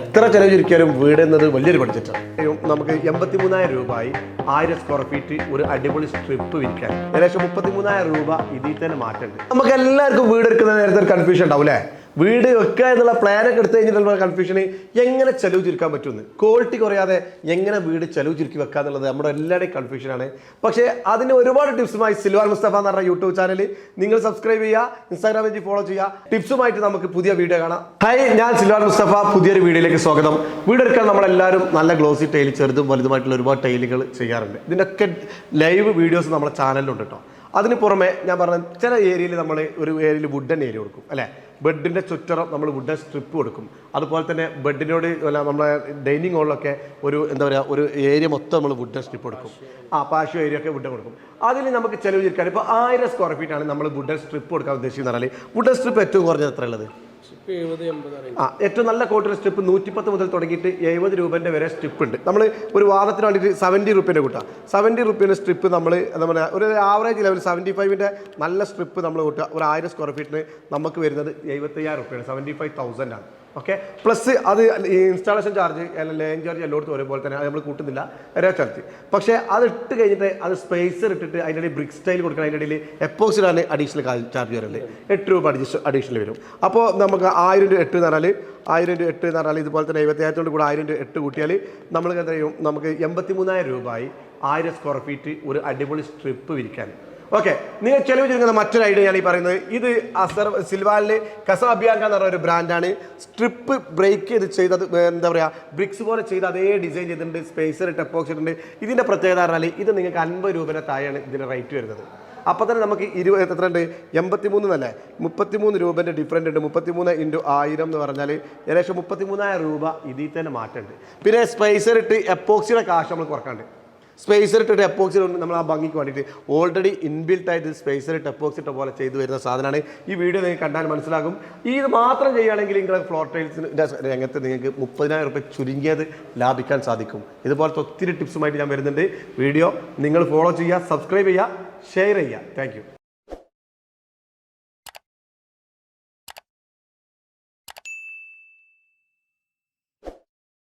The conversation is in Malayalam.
എത്ര ചെലവ് ചുരുക്കിയാലും വീട് എന്നത് വലിയൊരു ബഡ്ജറ്റാണ് നമുക്ക് എൺപത്തി മൂന്നായിരം രൂപയായി ആയിരം സ്ക്വയർ ഫീറ്റ് ഒരു അടിപൊളി സ്ട്രിപ്പ് വിൽക്കാൻ. ഏകദേശം മുപ്പത്തി മൂന്നായിരം രൂപ ഇതിൽ തന്നെ മാറ്റമുണ്ട്. നമുക്ക് എല്ലാവർക്കും വീട് എടുക്കുന്ന നേരത്തെ ഒരു കൺഫ്യൂഷൻ ഉണ്ടാവും അല്ലേ? വീട് വെക്കുക എന്നുള്ള പ്ലാനൊക്കെ എടുത്തു കഴിഞ്ഞിട്ടുള്ള കൺഫ്യൂഷന് എങ്ങനെ ചെലവ് ചുരുക്കാൻ പറ്റുമെന്ന്. ക്വാളിറ്റി കുറയാതെ എങ്ങനെ വീട് ചെലവ് ചുരുക്കി വെക്കുക എന്നുള്ളത് നമ്മുടെ എല്ലാവരുടെയും കൺഫ്യൂഷനാണ് പക്ഷേ അതിന് ഒരുപാട് ടിപ്സുമായി സിൽവാർ മുസ്തഫ എന്ന് പറഞ്ഞ യൂട്യൂബ് ചാനൽ നിങ്ങൾ സബ്സ്ക്രൈബ് ചെയ്യുക ഇൻസ്റ്റാഗ്രാം പേജ് ഫോളോ ചെയ്യുക. ടിപ്സുമായിട്ട് നമുക്ക് പുതിയ വീഡിയോ കാണാം. ഹൈ ഞാൻ സിൽവാർ മുസ്തഫ. പുതിയൊരു വീഡിയോയിലേക്ക് സ്വാഗതം. വീട് എടുക്കാൻ നമ്മളെല്ലാവരും നല്ല ഗ്ലോസി ടൈൽ ചെറുതും വലുതുമായിട്ടുള്ള ഒരുപാട് ടൈലുകൾ ചെയ്യാറുണ്ട്. ഇതിന്റെയൊക്കെ ലൈവ് വീഡിയോസ് നമ്മുടെ ചാനലിലുണ്ട് കേട്ടോ അതിന് പുറമെ ഞാൻ പറഞ്ഞ ചില ഏരിയയിൽ നമ്മൾ ഒരു ഏരിയയിൽ വുഡൻ ഏരിയ കൊടുക്കും അല്ലേ? ബെഡിന്റെ ചുറ്ററം നമ്മൾ വുഡൻ സ്ട്രിപ്പ് കൊടുക്കും. അതുപോലെ തന്നെ ബെഡിനോട് അല്ല നമ്മളെ ഡൈനിങ് ഹോളിലൊക്കെ ഒരു എന്താ പറയുക ഒരു ഏരിയ മൊത്തം നമ്മൾ വുഡൻ സ്ട്രിപ്പ് കൊടുക്കും. ആ പാഷോ ഏരിയ ഒക്കെ വുഡൻ കൊടുക്കും. അതിൽ നമുക്ക് ചിലവ് ചുരുക്കാൻ ഇപ്പോൾ ആയിരം സ്ക്വയർ ഫീറ്റ് ആണ് നമ്മൾ വുഡൻ സ്ട്രിപ്പ് കൊടുക്കാൻ ഉദ്ദേശിക്കുന്നത് വുഡൻ സ്ട്രിപ്പ് ഏറ്റവും കുറഞ്ഞത് എത്ര ഉള്ളത്? ആ ഏറ്റവും നല്ല കോട്ടിലെ സ്ട്രിപ്പ് നൂറ്റിപ്പത്ത് മുതൽ തുടങ്ങിയിട്ട് എഴുപത് രൂപേന്റെ വരെ സ്ട്രിപ്പ് ഉണ്ട്. നമ്മൾ ഒരു വാദത്തിന് വേണ്ടിയിട്ട് സെവന്റി റുപ്യന്റെ കൂട്ടാം. സെവന്റി റുപ്യന്റെ സ്ട്രിപ്പ് നമ്മൾ എന്താ പറയുക ഒരു ആവറേജ് ലെവൽ സെവന്റി ഫൈവിന്റെ നല്ല സ്ട്രിപ്പ് നമ്മൾ കൂട്ടുക. ഒരു ആയിരം സ്ക്വയർ ഫീറ്റിന് നമുക്ക് വരുന്നത് എഴുപത്തയ്യായിരം റുപ്പിയാണ് സെവന്റി ഫൈവ് തൗസൻഡാണ് ഓക്കെ പ്ലസ് അത് ഈ ഇൻസ്റ്റാളേഷൻ ചാർജ് ലൈൻ ചാർജ് എല്ലായിടത്തും ഒരേപോലെ തന്നെ അത് നമ്മൾ കൂട്ടുന്നില്ല. ഒരേ ചാർജ് പക്ഷേ അത് ഇട്ട് കഴിഞ്ഞിട്ട് അത് സ്പേസർ ഇട്ടിട്ട് അതിന്റെ ഇടയിൽ ബ്രിക്സ് സ്റ്റൈൽ കൊടുക്കണം. അതിന്റെ ഇടയിൽ എപ്പോസിലാണ് അഡീഷണൽ ചാർജ് വരുന്നത് എട്ട് രൂപ അഡീഷണൽ വരും. അപ്പോൾ നമുക്ക് ആയിരം രൂപ എട്ട് എന്ന് പറഞ്ഞാൽ ആയിരം രൂപ എട്ട് എന്ന് പറഞ്ഞാൽ ഇതുപോലെ തന്നെ എഴുപത്തിയായിരത്തോട് കൂടെ ആയിരം രൂപ എട്ട് കൂട്ടിയാൽ നമ്മൾ എന്താ ചെയ്യും? നമുക്ക് എൺപത്തി മൂന്നായിരം ആയി ആയിരം സ്ക്വയർ ഫീറ്റ് ഒരു അടിപൊളി സ്ട്രിപ്പ് വിരിക്കാൻ. ഓക്കെ നിങ്ങൾ ചെലവ് ചുരുങ്ങുന്ന മറ്റൊരു ഐഡിയ ഞാൻ ഈ പറയുന്നത്. ഇത് അസർ സിൽവാലിൽ കസാബിയാങ്ക എന്ന് പറഞ്ഞ ഒരു ബ്രാൻഡാണ്. സ്ട്രിപ്പ് ബ്രേക്ക് ചെയ്ത് ചെയ്തത് എന്താ പറയുക ബ്രിക്സ് പോലെ ചെയ്ത് അതേ ഡിസൈൻ ചെയ്തിട്ടുണ്ട് സ്പേസർ ടെപ്പോക്സ് ഇട്ടിട്ടുണ്ട്. ഇതിന്റെ പ്രത്യേകത പറഞ്ഞാൽ ഇത് നിങ്ങൾക്ക് അൻപത് രൂപയുടെ താഴെയാണ് ഇതിന്റെ റേറ്റ് വരുന്നത്. അപ്പോൾ തന്നെ നമുക്ക് ഇരുപത് എത്ര ഉണ്ട്? എൺപത്തി മൂന്ന് എന്നല്ലേ? മുപ്പത്തി മൂന്ന് രൂപേന്റെ ഡിഫറന്റ് ഉണ്ട്. മുപ്പത്തി മൂന്ന് ഇന്റു ആയിരം എന്ന് പറഞ്ഞാൽ ഏകദേശം മുപ്പത്തി മൂന്നായിരം രൂപ ഇതിൽ തന്നെ മാറ്റമുണ്ട്. പിന്നെ സ്പൈസർ ഇട്ട് എപ്പോക്സിയുടെ കാശ് നമ്മൾ കുറക്കാണ്ട്. സ്പേസർ ഇട്ടിട്ട് എപ്പോക്സി നമ്മൾ ആ ഭംഗിക്ക് വേണ്ടിയിട്ട് ഓൾറെഡി ഇൻബിൽട്ട് ആയിട്ട് സ്പേസർ ഇട്ട് എപ്പോക്സി ഇട്ട പോലെ ചെയ്തു വരുന്ന സാധനമാണ്. ഈ വീഡിയോ നിങ്ങൾക്ക് കണ്ടാൽ മനസ്സിലാകും. ഇത് മാത്രം ചെയ്യുകയാണെങ്കിൽ നിങ്ങളുടെ ഫ്ലോർ ടൈൽസിന്റെ രംഗത്ത് നിങ്ങൾക്ക് മുപ്പതിനായിരം റുപ്യ ചുരുങ്ങിയത് ലാഭിക്കാൻ സാധിക്കും. ഇതുപോലത്തെ ഒത്തിരി ടിപ്സുമായിട്ട് ഞാൻ വരുന്നുണ്ട്. വീഡിയോ നിങ്ങൾ ഫോളോ ചെയ്യുക സബ്സ്ക്രൈബ് ചെയ്യുക ഷെയർ ചെയ്യുക. താങ്ക്